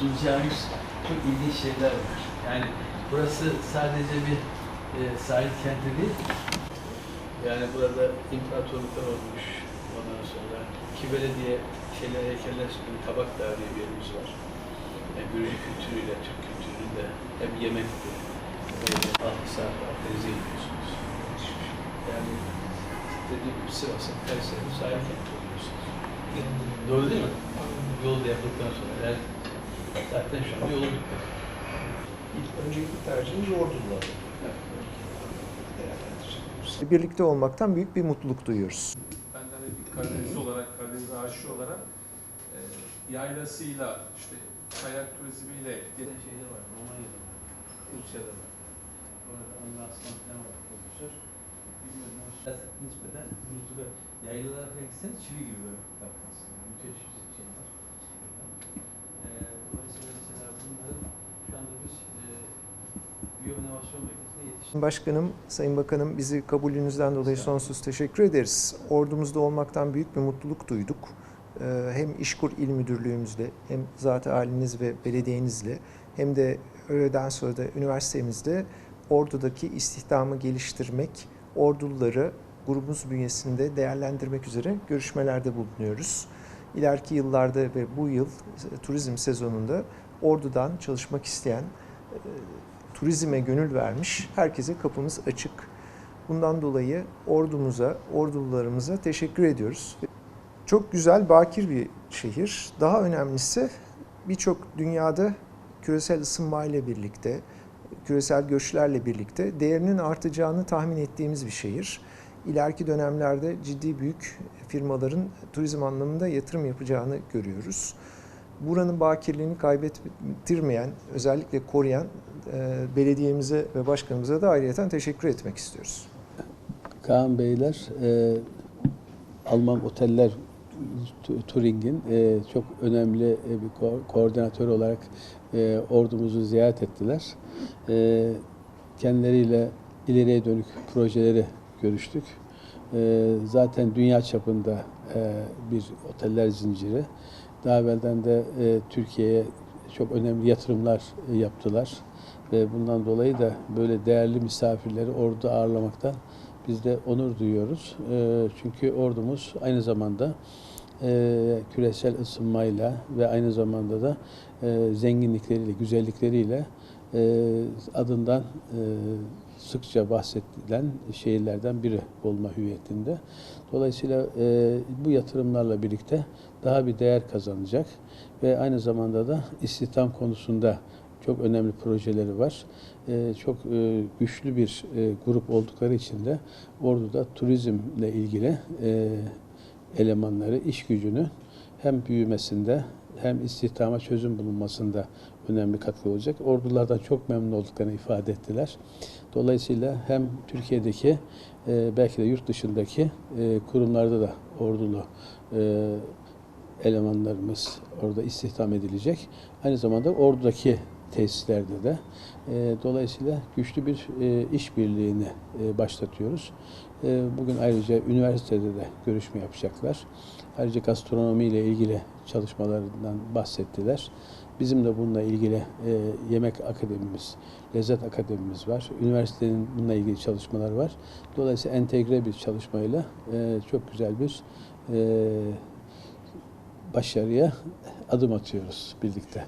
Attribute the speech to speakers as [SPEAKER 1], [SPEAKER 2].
[SPEAKER 1] bulacağınız çok ilginç şeyler var. Yani burası sadece bir e, sahil kenti değil. Yani burada imparatorluklar olmuş. Ondan sonra iki belediye şeyler, heykeller sürdüğü Kabak Dağı diye bir yerimiz var. Yani Gürcü kültürüyle, Türk kültürüyle hem yemekti. E, 6 saat Akdeniz'e gidiyorsunuz. Yani dediğim gibi Sivas'ın Kayseri'nin sahil kenti oluyorsunuz. Doğru değil mi? Yol da yapıldıktan sonra. Yani zaten şu an yolu bitti.
[SPEAKER 2] İlk öncelikli tercihimiz Ordu'da. değerlendireceğiz.
[SPEAKER 3] Birlikte olmaktan büyük bir mutluluk duyuyoruz.
[SPEAKER 4] Ben de hani bir Karadeniz olarak, Karadeniz aşığı olarak e, yaylasıyla, işte kayak turizmiyle
[SPEAKER 1] Gelen şeyde var, Romanya'da var, Rusya'da var. Orada onlar aslında var, profesör. Bilmiyorum ama biraz nispeten yaylalara falan gitseniz çivi gibi böyle bakın aslında. Müthiş bir
[SPEAKER 3] Başkanım, Sayın Bakanım bizi kabulünüzden dolayı sonsuz teşekkür ederiz. Ordumuzda olmaktan büyük bir mutluluk duyduk. Ee, Hem İşkur İl Müdürlüğümüzle hem zat haliniz ve belediyenizle hem de öğleden sonra da üniversitemizde Ordu'daki istihdamı geliştirmek, orduları grubumuz bünyesinde değerlendirmek üzere görüşmelerde bulunuyoruz. İleriki yıllarda ve bu yıl e, turizm sezonunda Ordu'dan çalışmak isteyen e, turizme gönül vermiş herkese kapımız açık. Bundan dolayı ordumuza, ordularımıza teşekkür ediyoruz. Çok güzel, bakir bir şehir. Daha önemlisi birçok dünyada küresel ısınma ile birlikte, küresel göçlerle birlikte değerinin artacağını tahmin ettiğimiz bir şehir. İleriki dönemlerde ciddi büyük firmaların turizm anlamında yatırım yapacağını görüyoruz. Buranın bakirliğini kaybettirmeyen, özellikle koruyan e, belediyemize ve başkanımıza da ayrıyeten teşekkür etmek istiyoruz.
[SPEAKER 5] Kaan Beyler, e, Alman Oteller Tu- Turing'in e, çok önemli e, bir ko- koordinatör olarak e, ordumuzu ziyaret ettiler. E, kendileriyle ileriye dönük projeleri görüştük. E, zaten dünya çapında e, bir oteller zinciri. Daha evvelden de e, Türkiye'ye çok önemli yatırımlar e, yaptılar. Ve bundan dolayı da böyle değerli misafirleri orada ağırlamaktan biz de onur duyuyoruz. E, çünkü ordumuz aynı zamanda e, küresel ısınmayla ve aynı zamanda da e, zenginlikleriyle, güzellikleriyle adından e, sıkça bahsedilen şehirlerden biri olma hüviyetinde. Dolayısıyla e, bu yatırımlarla birlikte daha bir değer kazanacak ve aynı zamanda da istihdam konusunda çok önemli projeleri var. E, çok e, güçlü bir e, grup oldukları için de Ordu'da turizmle ilgili e, elemanları, iş gücünü hem büyümesinde hem istihdama çözüm bulunmasında önemli katkı olacak. Ordulardan çok memnun olduklarını ifade ettiler. Dolayısıyla hem Türkiye'deki e, belki de yurt dışındaki e, kurumlarda da ordulu e, elemanlarımız orada istihdam edilecek. Aynı zamanda ordudaki tesislerde de e, dolayısıyla güçlü bir e, işbirliğini e, başlatıyoruz. E, bugün ayrıca üniversitede de görüşme yapacaklar. Ayrıca gastronomi ile ilgili çalışmalarından bahsettiler. Bizim de bununla ilgili e, yemek akademimiz, lezzet akademimiz var. Üniversitenin bununla ilgili çalışmalar var. Dolayısıyla entegre bir çalışmayla e, çok güzel bir e, başarıya adım atıyoruz birlikte.